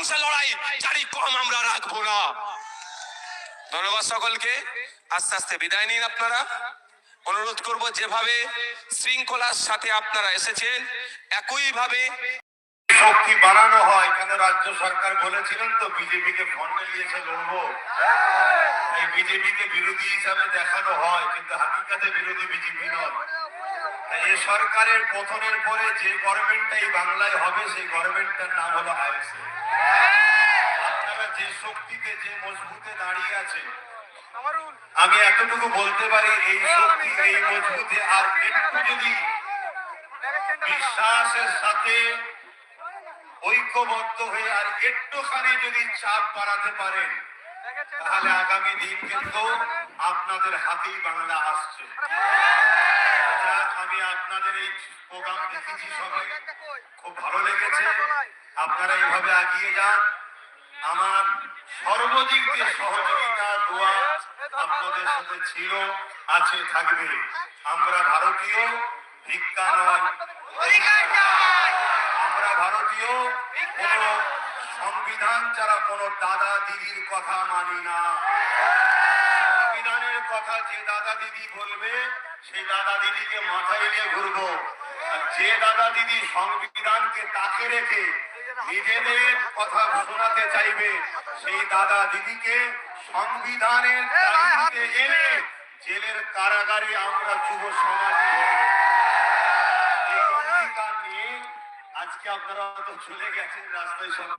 অংশে লড়াই জারি কম আমরা রাখব না। ধন্যবাদ সকলকে। আস্তে আস্তে বিদায় নিন আপনারা। অনুরোধ করব যেভাবে শৃঙ্খলার সাথে আপনারা এসেছেন, একইভাবে শক্তি বাড়ানো হয়, কেন রাজ্য সরকার বলেছিলেন তো, বিজেপিকে ফন্ডে নিয়েছে লড়বো। এই বিজেপিকে বিরোধী হিসাবে দেখানো হয়, কিন্তু হাকিকাতে বিরোধী বিজেপি নয়। এই সরকারের পতনের পরে যে গভর্নমেন্টটা এই বাংলায় হবে, সেই গভর্নমেন্টটার নাম হলো আইএসএ। আপনারা যে শক্তিতে, যে মজবুতে দাঁড়িয়ে আছেন, আমি এতটুকু বলতে পারি, এই শক্তি, এই মজবুতে আর একটু যদি বিশ্বাসের সাথে ঐক্যবদ্ধ হয়ে আর একটুখানি যদি চাপ বাড়াতে পারেন, তাহলে আগামী দিন কিন্তু আপনাদের হাতেই বাংলা আসছে। আমি আপনাদের এই প্রোগ্রাম দেখেছি সবাই। খুব ভালো লেগেছে। আপনারা এইভাবে এগিয়ে যান। আমার সর্বদিক দিয়ে সহযোগিতা, দোয়া আপনাদের সাথে ছিল, আছে, থাকবে। আমরা ভারতীয় ভিক্ষা আমরা ভারতীয় কোন সংবিধান ছাড়া কোন দাদা দিদির কথা মানি না। সংবিধানের কথা যে দাদা দিদি বলবে সেই দাদা দিদিকে মাথায় নিয়ে ঘুরবো। যে দাদা দিদি সংবিধানকে তাকে রেখে নিজেদের কথা শোনাতে চাইবে, সেই দাদা দিদিকে সংবিধানের দায়িত্বে এনে জেলের কারাগারে আমরা যুব সমাজে নিয়ে আজকে আপনারা তো চলে গেছেন রাস্তায় সব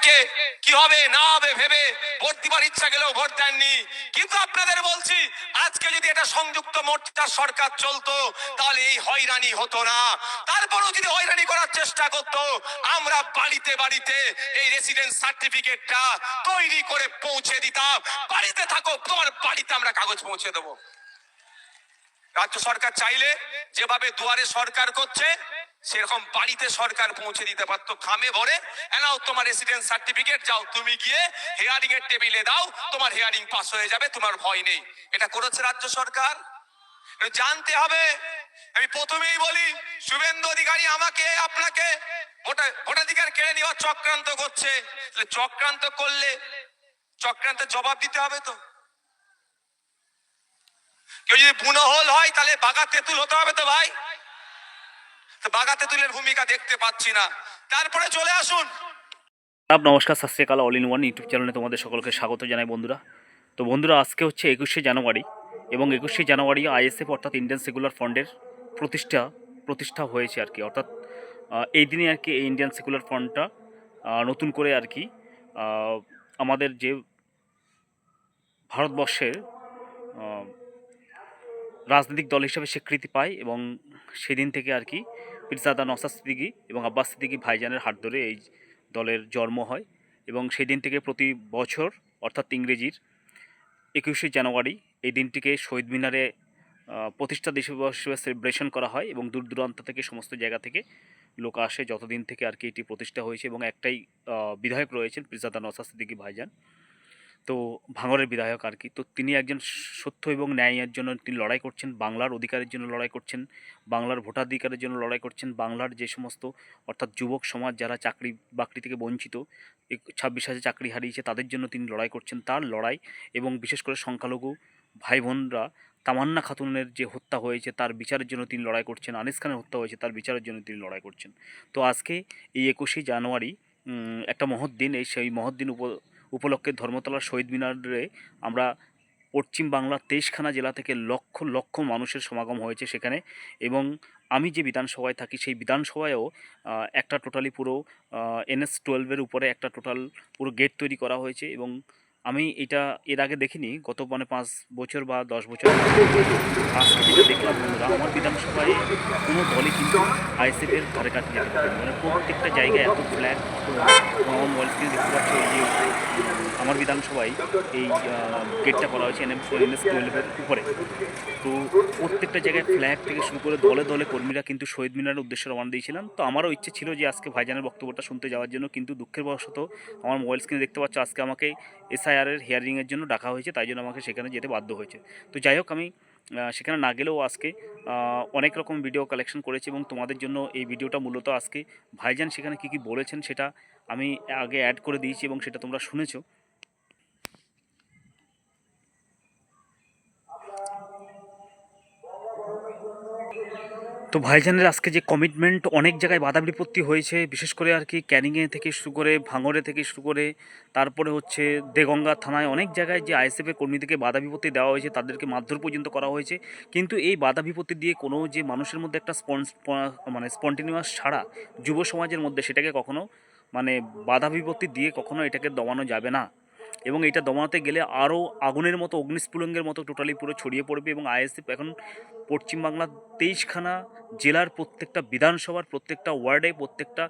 অনেকে কি হবে না হবে ভেবে ভোট দিবার ইচ্ছা গেলেও ভোট দেননি। কিন্তু আপনাদের বলছি, আজকে যদি এটা সংযুক্ত মোর্চার সরকার চলতো, তাহলে এই হয়রানি হতো না। তারপরেও যদি হয়রানি করার চেষ্টা করতো, আমরা বাড়িতে বাড়িতে এই রেসিডেন্স সার্টিফিকেটটা তৈরি করে পৌঁছে দিতাম। বাড়িতে থাকো, তোমার বাড়িতে আমরা কাগজ পৌঁছে দেবো। রাজ্য সরকার চাইলে যেভাবে দুয়ারে সরকার করছে সেরকম বাড়িতে সরকার পৌঁছে দিতে পারতো, খামে ভরে। এনাও তোমার রেসিডেন্স সার্টিফিকেট যাও তুমি গিয়ে হেয়ারিং এর টেবিলে দাও, তোমার হেয়ারিং পাস হয়ে যাবে, তোমার ভয় নেই। এটা করেছে রাজ্য সরকার। জানতে হবে। আমি প্রথমেই বলি, শুভেন্দু অধিকারী আমাকে, আপনাকে, ভোটা- ভোটাধিকার কেড়ে নেওয়ার চক্রান্ত করছে। চক্রান্ত করলে চক্রান্তের জবাব দিতে হবে তো। কেউ যদি বুনো হোল হয়, তাহলে বাঘা তেঁতুল হতে হবে তো ভাই। তো বাঘা তেঁতুলের ভূমিকা দেখতে পাচ্ছি না। তারপরে চলে আসুন। আদাব নমস্কার সত অল ইন ওয়ান ইউটিউব চ্যানেলে তোমাদের সকলকে স্বাগত জানাই বন্ধুরা। তো বন্ধুরা, আজকে হচ্ছে একুশে জানুয়ারি এবং একুশে জানুয়ারি আইএসএফ অর্থাৎ ইন্ডিয়ান সেকুলার ফান্ডের প্রতিষ্ঠা প্রতিষ্ঠা হয়েছে আর কি। অর্থাৎ এই দিনে আর কি এই ইন্ডিয়ান সেকুলার ফান্ডটা নতুন করে আর কি আমাদের যে ভারতবর্ষের রাজনৈতিক দল হিসেবে স্বীকৃতি পায় এবং সেদিন থেকে আর কি পিরজাদা নসাদ সিদ্দিকি এবং আব্বাস সিদ্দিকি ভাইজানের হাত ধরে এই দলের জন্ম হয় এবং সেদিন থেকে প্রতি বছর, অর্থাৎ ইংরেজির একুশে জানুয়ারি, এই দিনটিকে শহীদ মিনারে প্রতিষ্ঠা দিবস হিসেবে সেলিব্রেশন করা হয় এবং দূর দূরান্ত থেকে সমস্ত জায়গা থেকে লোক আসে যতদিন থেকে আর কি এটি প্রতিষ্ঠা হয়েছে এবং একটাই বিধায়ক রয়েছেন পিরজাদা নসাদ সিদ্দিকি ভাইজান। তো ভাঙরের বিধায়ক আর কি। তো তিনি একজন সত্য এবং ন্যায়ের জন্য তিনি লড়াই করছেন, বাংলার অধিকারের জন্য লড়াই করছেন, বাংলার ভোটাধিকারের জন্য লড়াই করছেন, বাংলার যে সমস্ত, অর্থাৎ যুবক সমাজ যারা চাকরি বাকরি থেকে বঞ্চিত ছাব্বিশ হাজার চাকরি হারিয়েছে তাদের জন্য তিনি লড়াই করছেন। তার লড়াই এবং বিশেষ করে সংখ্যালঘু ভাই বোনরা তামান্না খাতুনের যে হত্যা হয়েছে তার বিচারের জন্য তিনি লড়াই করছেন, আনিস খানের হত্যা হয়েছে তার বিচারের জন্য তিনি লড়াই করছেন। তো আজকে এই একুশে জানুয়ারি একটা মহৎ দিন, এই সেই মহৎ দিন উপ উপলক্ষে ধর্মতলার শহীদ মিনারে আমরা পশ্চিম বাংলার তেইশখানা জেলা থেকে লক্ষ লক্ষ মানুষের সমাগম হয়েছে সেখানে। এবং আমি যে বিধানসভায় থাকি, সেই বিধানসভায়ও একটা টোটালি পুরো এনএস টুয়েলভের উপরে একটা টোটাল পুরো গেট তৈরি করা হয়েছে এবং আমি এটা এর আগে দেখিনি, গত মানে পাঁচ বছর বা দশ বছর যেটা দেখলাম। বন্ধুরা, আমার বিধানসভায় কোনো দলই কিন্তু আইএসএফের ধারে কাছে যেতে পারে মানে প্রত্যেকটা জায়গায় এত ফ্ল্যাগ আমার মোবাইল দেখতে পাচ্ছি, এই যে আমার বিধানসভায় এই গেটটা করা হয়েছে এনএম এনএস টুয়েলভের উপরে। তো প্রত্যেকটা জায়গায় ফ্ল্যাগ থেকে শুরু করে দলে দলে কর্মীরা কিন্তু শহীদ মিনারের উদ্দেশ্যে রওনা দিয়েছিলাম। তো আমারও ইচ্ছে ছিল যে আজকে ভাইজানের বক্তব্যটা শুনতে যাওয়ার জন্য, কিন্তু দুঃখের বশত আমার মোবাইল স্ক্রিনে দেখতে পাচ্ছ আজকে আমাকে এসআইআরের হিয়ারিংয়ের জন্য ডাকা হয়েছে, তাই জন্য আমাকে সেখানে যেতে বাধ্য হয়েছে। তো যাই হোক আমি সেখানে না গেলেও আজকে অনেক রকম ভিডিও কালেকশন করেছি এবং তোমাদের জন্য এই ভিডিওটা মূলত আজকে ভাইজান সেখানে কী কী বলেছেন সেটা আমি আগে অ্যাড করে দিয়েছি এবং সেটা তোমরা শুনেছো। তো ভাইজানের আজকে যে কমিটমেন্ট অনেক জায়গায় বাধা বিপত্তি হয়েছে, বিশেষ করে আর কি ক্যানিংয়ে থেকে শুরু করে, ভাঙড়ে থেকে শুরু করে, তারপরে হচ্ছে দেগঙ্গা থানায় অনেক জায়গায় যে আইএসএফের কর্মীদেরকে বাধা বিপত্তি দেওয়া হয়েছে, তাদেরকে মারধর পর্যন্ত করা হয়েছে। কিন্তু এই বাধা বিপত্তি দিয়ে কোনো যে মানুষের মধ্যে একটা স্পন্স মানে স্পন্টিনিউয়াস ছাড়া যুব সমাজের মধ্যে সেটাকে কখনো মানে বাধা বিপত্তি দিয়ে কখনো এটাকে দমানো যাবে না। এবং এটা দমাতে গেলে আরও আগুনের মতো, অগ্নিস্ফুলঙ্গের মতো টোটালি পুরো ছড়িয়ে পড়বে এবং আইএসএফ এখন পশ্চিমবাংলার তেইশখানা জেলার প্রত্যেকটা বিধানসভার প্রত্যেকটা ওয়ার্ডে প্রত্যেকটা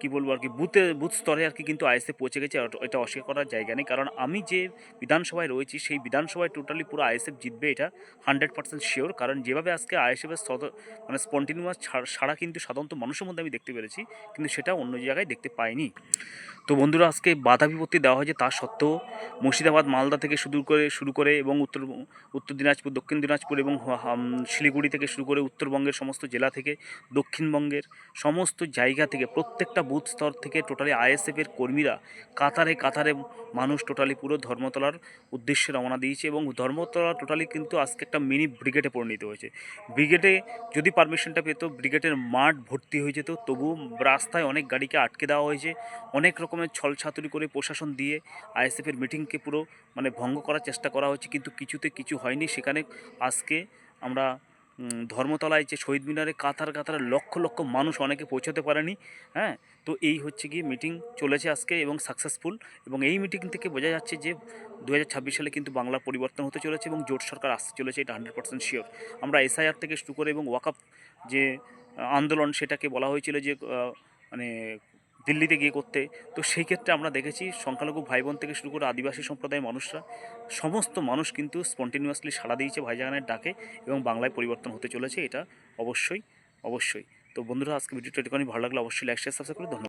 কি বলব আর কি, বুথে, বুথ স্তরে আর কি কিন্তু আইএসএফ পৌঁছে গেছে এটা অস্বীকার করার জায়গা নেই। কারণ আমি যে বিধানসভায় রয়েছি, সেই বিধানসভায় টোটালি পুরো আইএসএফ জিতবে এটা হান্ড্রেড পার্সেন্ট শিওর কারণ যেভাবে আজকে আইএসএফের মানে স্পন্টিনিউয়াস সারা কিন্তু সাধারণত মানুষের মধ্যে আমি দেখতে পেরেছি, কিন্তু সেটা অন্য জায়গায় দেখতে পাইনি। তো বন্ধুরা, আজকে বাধা বিপত্তি দেওয়া হয়েছে তা সত্ত্বেও মুর্শিদাবাদ, মালদা থেকে শুরু করে শুরু করে এবং উত্তর উত্তর দিনাজপুর, দক্ষিণ দিনাজপুর এবং শিলিগুড়ি থেকে শুরু করে উত্তরবঙ্গের সমস্ত জেলা থেকে দক্ষিণবঙ্গের সমস্ত জায়গা থেকে প্রত্যেকটা বুথ স্তর থেকে টোটালি আইএসএফের কর্মীরা কাতারে কাতারে মানুষ টোটালি পুরো ধর্মতলার উদ্দেশ্যে রওনা দিয়েছে এবং ধর্মতলা টোটালি কিন্তু আজকে একটা মিনি ব্রিগেডে পরিণত হয়েছে। ব্রিগেডে যদি পারমিশনটা পেত ব্রিগেডের মাঠ ভর্তি হয়ে যেত তবু রাস্তায় অনেক গাড়িকে আটকে দেওয়া হয়েছে। অনেক রকমের ছল ছাতুরি করে প্রশাসন দিয়ে আইএসএফের মিটিংকে পুরো মানে ভঙ্গ করার চেষ্টা করা হয়েছে কিন্তু কিছুতে কিছু হয়নি। সেখানে আজকে আমরা ধর্মতলায় যে শহীদ মিনারে কাতার কাতার লক্ষ লক্ষ মানুষ অনেকে পৌঁছাতে পারেনি হ্যাঁ? তো এই হচ্ছে গিয়ে মিটিং চলেছে আজকে এবং সাকসেসফুল এবং এই মিটিং থেকে বোঝা যাচ্ছে যে দু হাজার ছাব্বিশ সালে কিন্তু বাংলা পরিবর্তন হতে চলেছে এবং জোট সরকার আসতে চলেছে, এটা হান্ড্রেড পার্সেন্ট শিওর আমরা এসআইআর থেকে শুরু করে এবং ওয়াকআপ যে আন্দোলন সেটাকে বলা হয়েছিল যে মানে দিল্লিতে গিয়ে করতে। তো সেই ক্ষেত্রে আমরা দেখেছি সংখ্যালঘু ভাই বোন থেকে শুরু করে আদিবাসী সম্প্রদায়ের মানুষরা, সমস্ত মানুষ কিন্তু স্পন্টিনিউয়াসলি সাড়া দিয়েছে ভাইজাগানের ডাকে এবং বাংলায় পরিবর্তন হতে চলেছে এটা অবশ্যই অবশ্যই। তো বন্ধুরা আজকে ভিডিওটা একটুখানি ভালো লাগলে অবশ্যই লাইক শেয়ার সাবস্ক্রাইব করে ধন্যবাদ